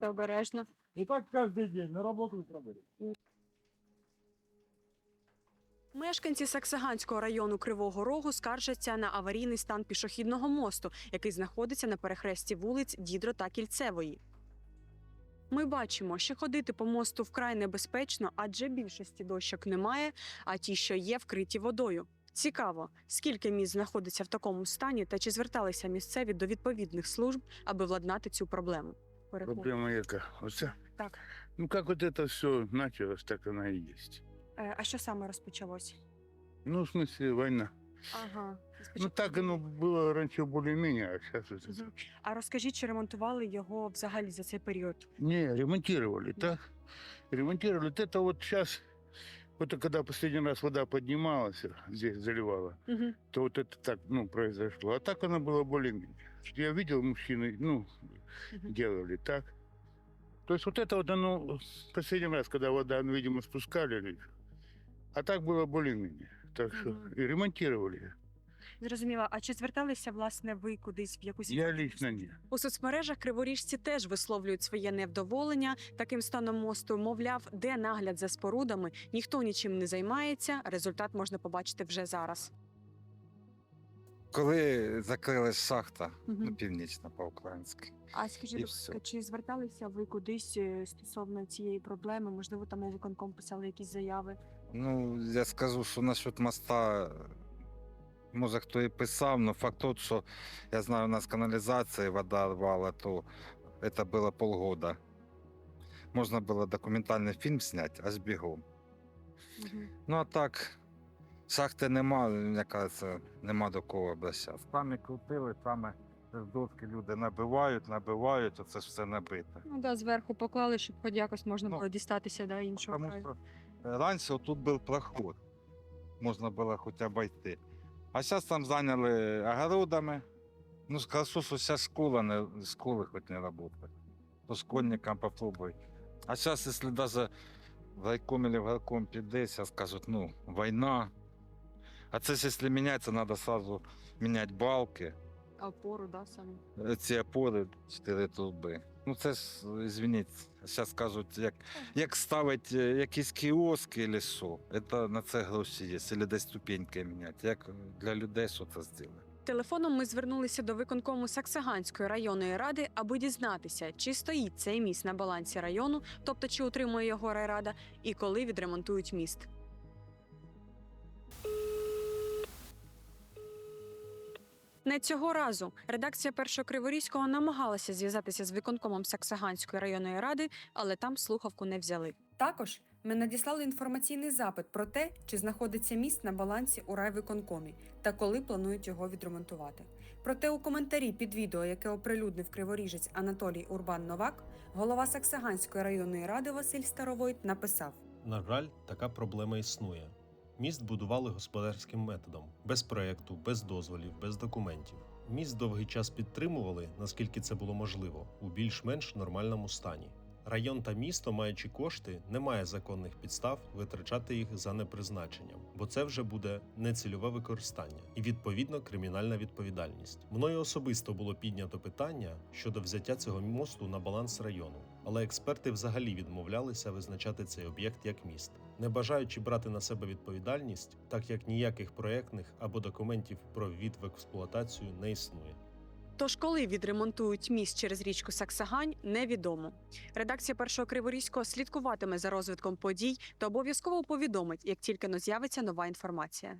Обережно. И так каждый день на работу работать. Мешканці Саксаганського району Кривого Рогу скаржаться на аварійний стан пішохідного мосту, який знаходиться на перехресті вулиць Дідро та Кільцевої. Ми бачимо, що ходити по мосту вкрай небезпечно, адже більшості дощок немає, а ті, що є, вкриті водою. Цікаво, скільки міст знаходиться в такому стані та чи зверталися місцеві до відповідних служб, аби владнати цю проблему. Переходимо. Проблема яка? Оце? Так. Ну, как вот это все началось, так оно и есть. Е, А що саме розпочалось? Ну, в смысле, война. Ага. Ну, так оно было раньше более-менее, а сейчас вот это... Мгм. А розкажіть, чи ремонтували його взагалі за цей період? Не, ремонтировали, так? Ремонтировали. Вот это вот сейчас, вот когда последний раз вода поднималась, здесь заливала, Угу. то вот это так, ну, произошло. А так оно было более-менее. Я видел, мужчины, ну, Мгм. делали так. То есть вот это вот оно, последний раз, когда вода, ну, видимо, спускали, а так было более-менее. Так что Мгм. и ремонтировали. Зрозуміла. А чи зверталися власне ви кудись в якусь Я лично не. у соцмережах криворіжці теж висловлюють своє невдоволення таким станом мосту. Мовляв, де нагляд за спорудами, ніхто нічим не займається. Результат можна побачити вже зараз. Коли закрилась шахта Мгм. ну, північна по-українськи. А І скажіть, все. чи зверталися ви кудись е, стосовно цієї проблеми? Можливо, там у виконком писали якісь заяви? Ну, я скажу, що насчет моста, може хто і писав, але факт тот, що я знаю, у нас каналізація, вода рвала, то це було полгода. Можна було документальний фільм зняти, аж бігом. Угу. Ну а так, шахти нема, мені кажеться, нема до кого обращатися. Самі крутили, саме з доски люди набивають, набивають, оце ж все набите. Ну да, зверху поклали, щоб хоч якось можна Ну, було дістатися до іншого Потому краю. что раньше тут был проход, можно было хотя бы йти. А зараз там зайняли огородами. Ну, хорошо, що вся школа не школи хоч не працює. То школьникам попробуй. А зараз, якщо навіть в райком или в горком піде, зараз скажуть, ну, війна. А це якщо міняється, треба одразу міняти балки, опору, да, саме. ці опори, чотири труби. Ну це ж, извиніть, зараз кажуть, як, як ставить е, якісь кіоски чи що. Це, на це гроші є, або десь ступеньки міняти. Як для людей що це зробити? Телефоном ми звернулися до виконкому Саксаганської районної ради, аби дізнатися, чи стоїть цей міст на балансі району, тобто чи утримує його райрада, і коли відремонтують міст. Не цього разу редакція першого Криворізького намагалася зв'язатися з виконкомом Саксаганської районної ради, але там слухавку не взяли. Також ми надіслали інформаційний запит про те, чи знаходиться міст на балансі у райвиконкомі та коли планують його відремонтувати. Проте у коментарі під відео, яке оприлюднив криворіжець Анатолій Урбан Новак, голова Саксаганської районної ради Василь Старовойт написав: На жаль, така проблема існує. Міст будували господарським методом, без проекту, без дозволів, без документів. Міст довгий час підтримували, наскільки це було можливо, у більш-менш нормальному стані. Район та місто, маючи кошти, не має законних підстав витрачати їх за непризначенням, бо це вже буде нецільове використання і відповідно кримінальна відповідальність. Мною особисто було піднято питання щодо взяття цього мосту на баланс району, але експерти взагалі відмовлялися визначати цей об'єкт як міст, не бажаючи брати на себе відповідальність, так як ніяких проєктних або документів про ввід в експлуатацію не існує. Тож, коли відремонтують міст через річку Саксагань, невідомо. Редакція першого Криворізького слідкуватиме за розвитком подій та обов'язково повідомить, як тільки но з'явиться нова інформація.